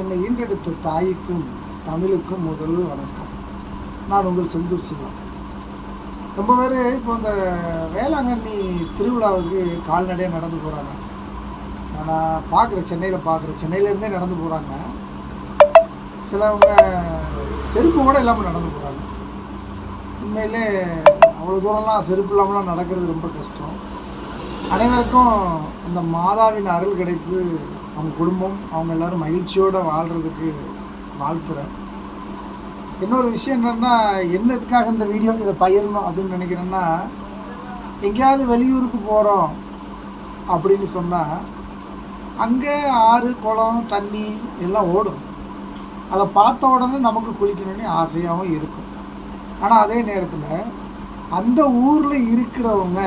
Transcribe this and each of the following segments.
என்னை ஈன்றெடுத்த தாய்க்கும் தமிழுக்கும் முதல் வணக்கம். நான் உங்கள் செந்தூர் சிவா. ரொம்ப பேர் இப்போ இந்த வேளாங்கண்ணி திருவிழாவுக்கு கால்நடையாக நடந்து போகிறாங்க நான் பார்க்குற சென்னையில் பார்க்குற சென்னையிலேருந்தே நடந்து போகிறாங்க சிலவங்க செருப்பு கூட இல்லாமல் நடந்து போகிறாங்க உண்மையிலே அவ்வளோ தூரம்லாம் செருப்பு இல்லாமலாம் நடக்கிறது ரொம்ப கஷ்டம். அனைவருக்கும் அந்த மாதாவின் அருள் கிடைத்து அவங்க குடும்பம் அவங்க எல்லாரும் மகிழ்ச்சியோடு வாழ்கிறதுக்கு வாழ்த்துறேன் இன்னொரு விஷயம் என்னென்னா என்னதுக்காக இந்த வீடியோ இதை பகிரணும் அப்படின்னு நினைக்கிறேன்னா எங்கேயாவது வெளியூருக்கு போகிறோம் அப்படின்னு சொன்னால் அங்கே ஆறு குளம் தண்ணி எல்லாம் ஓடும். அதை பார்த்த உடனே நமக்கு குளிக்கணும்னு ஆசையாகவும் இருக்கும். ஆனால் அதே நேரத்தில் அந்த ஊரில் இருக்கிறவங்க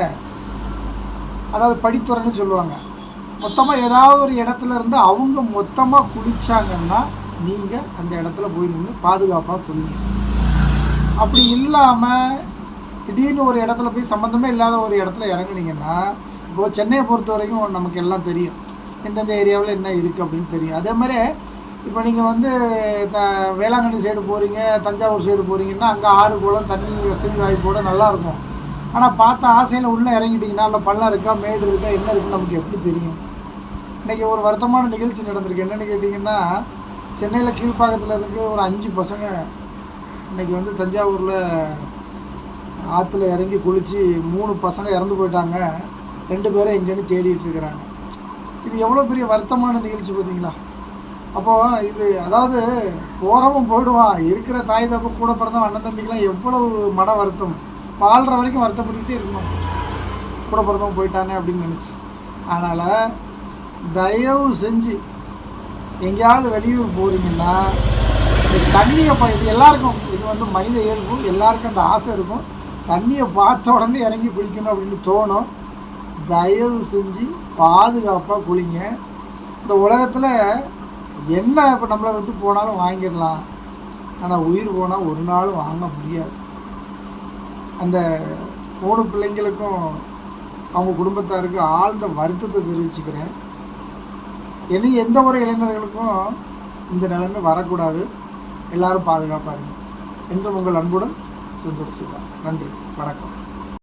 அதாவது படித்துறைன்னு சொல்லுவாங்க மொத்தமாக ஏதாவது ஒரு இடத்துல இருந்து அவங்க மொத்தமாக குளிச்சாங்கன்னா நீங்கள் அந்த இடத்துல போய் நின்று பாதுகாப்பாக குளிங்க அப்படி இல்லாமல் திடீர்னு ஒரு இடத்துல போய் சம்மந்தமே இல்லாத ஒரு இடத்துல இறங்குனீங்கன்னா இப்போ சென்னையை பொறுத்த வரைக்கும் நமக்கு எல்லாம் தெரியும். எந்தெந்த ஏரியாவில் என்ன இருக்குது அப்படின்னு தெரியும். அதே மாதிரி இப்போ நீங்கள் வந்து த வேளாங்கண்ணி சைடு போகிறீங்க தஞ்சாவூர் சைடு போகிறீங்கன்னா அங்கே ஆறு குளம் தண்ணி வசதி வாய்ப்போட நல்லாயிருக்கும் ஆனால் பார்த்த ஆசையில் உள்ளே இறங்கிட்டிங்கன்னா இல்லை பள்ளம் இருக்கா மேடு இருக்கா என்ன இருக்குன்னு நமக்கு எப்படி தெரியும்? இன்றைக்கி ஒரு வருத்தமான நிகழ்ச்சி நடந்திருக்கு. என்னென்னு கேட்டிங்கன்னா சென்னையில் கீழ்ப்பாக்கத்தில் இருக்க ஒரு அஞ்சு பசங்க. இன்றைக்கி வந்து தஞ்சாவூரில் ஆற்றுல இறங்கி குளித்து மூணு பசங்க இறந்து போயிட்டாங்க. ரெண்டு பேரும் எங்கேன்னு தேடிட்டு இருக்கிறாங்க. இது எவ்வளோ பெரிய வருத்தமான நிகழ்ச்சி பார்த்தீங்களா? அப்போது இது அதாவது போகிறவன் போயிடுவான். இருக்கிற தாய் தப்பு கூட பிறந்த அண்ணன் தம்பிக்கெலாம் எவ்வளவு மன வருத்தம். வாழ்கிற வரைக்கும் வருத்தப்பட்டுக்கிட்டே இருக்கணும். கூட பிறந்தவன் போயிட்டானே அப்படின்னு நினச்சி. அதனால் தயவு செஞ்சு எங்கேயாவது வெளியூர் போகிறீங்கன்னா இந்த தண்ணியை ப இது எல்லாருக்கும் இது வந்து மனித இயல்பு எல்லாருக்கும் அந்த ஆசை இருக்கும். தண்ணியை பார்த்த உடனே இறங்கி குளிக்கணும் அப்படின்னு தோணும். தயவு செஞ்சு பாதுகாப்பாக குளிங்க. இந்த உலகத்தில் என்ன இப்போ நம்மளை விட்டு போனாலும் வாங்கிடலாம். ஆனால் உயிர் போனால் ஒரு நாளும் வாங்க முடியாது. அந்த மூணு பிள்ளைங்களுக்கும் அவங்க குடும்பத்தாருக்கு ஆழ்ந்த வருத்தத்தை தெரிவிச்சுக்கிறேன். இனி எந்த ஒரு இளைஞர்களுக்கும் இந்த நிலைமை வரக்கூடாது. எல்லாரும் பாதுகாப்பாக இருங்க. என்றும் உங்கள் அன்புடன் சந்தோஷ் நன்றி. வணக்கம்.